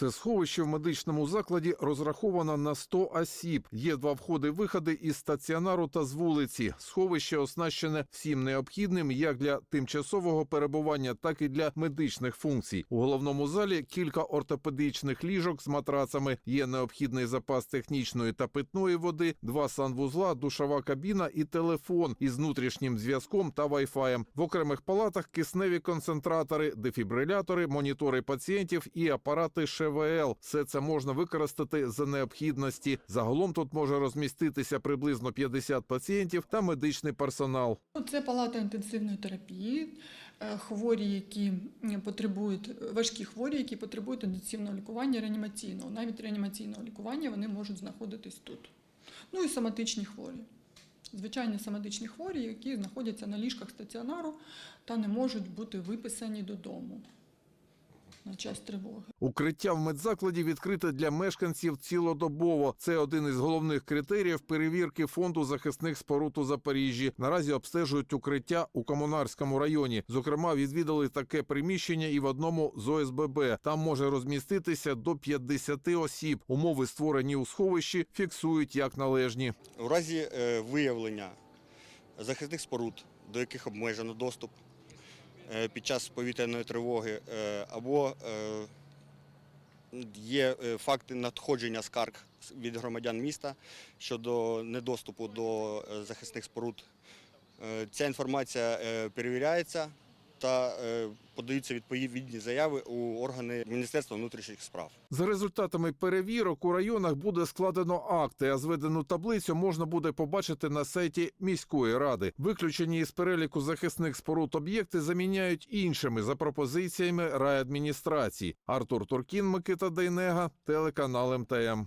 Це сховище в медичному закладі розраховано на 100 осіб. Є два входи-виходи із стаціонару та з вулиці. Сховище оснащене всім необхідним як для тимчасового перебування, так і для медичних функцій. У головному залі кілька ортопедичних ліжок з матрацами. Є необхідний запас технічної та питної води, два санвузла, душова кабіна і телефон із внутрішнім зв'язком та вайфаєм. В окремих палатах кисневі концентратори, дефібрилятори, монітори пацієнтів і апарати ШВЛ. Все це можна використати за необхідності. Загалом тут може розміститися приблизно 50 пацієнтів та медичний персонал. Ну, Це палата інтенсивної терапії, е, хворі, які потребують важкі хворі, які потребують інтенсивного лікування реанімаційного. Навіть реанімаційного лікування вони можуть знаходитись тут. Ну і соматичні хворі. Звичайні соматичні хворі, які знаходяться на ліжках стаціонару та не можуть бути виписані додому на час тривоги. Укриття в медзакладі відкрите для мешканців цілодобово. Це один із головних критеріїв перевірки фонду захисних споруд у Запоріжжі. Наразі обстежують укриття у Комунарському районі. Зокрема, відвідали таке приміщення і в одному з ОСББ. Там може розміститися до 50 осіб. Умови, створені у сховищі, фіксують як належні. У разі е, виявлення захисних споруд, до яких обмежено доступ під час повітряної тривоги, е, або е, є е, факти надходження скарг від громадян міста щодо недоступу до е, захисних споруд, е, ця інформація е, перевіряється та е, подаються відповідні заяви у органи Міністерства внутрішніх справ. За результатами перевірок у районах буде складено акти, а зведену таблицю можна буде побачити на сайті міської ради. Виключені із переліку захисних споруд об'єкти заміняють іншими за пропозиціями райадміністрації. Артур Туркін, Микита Дейнега, телеканал МТМ.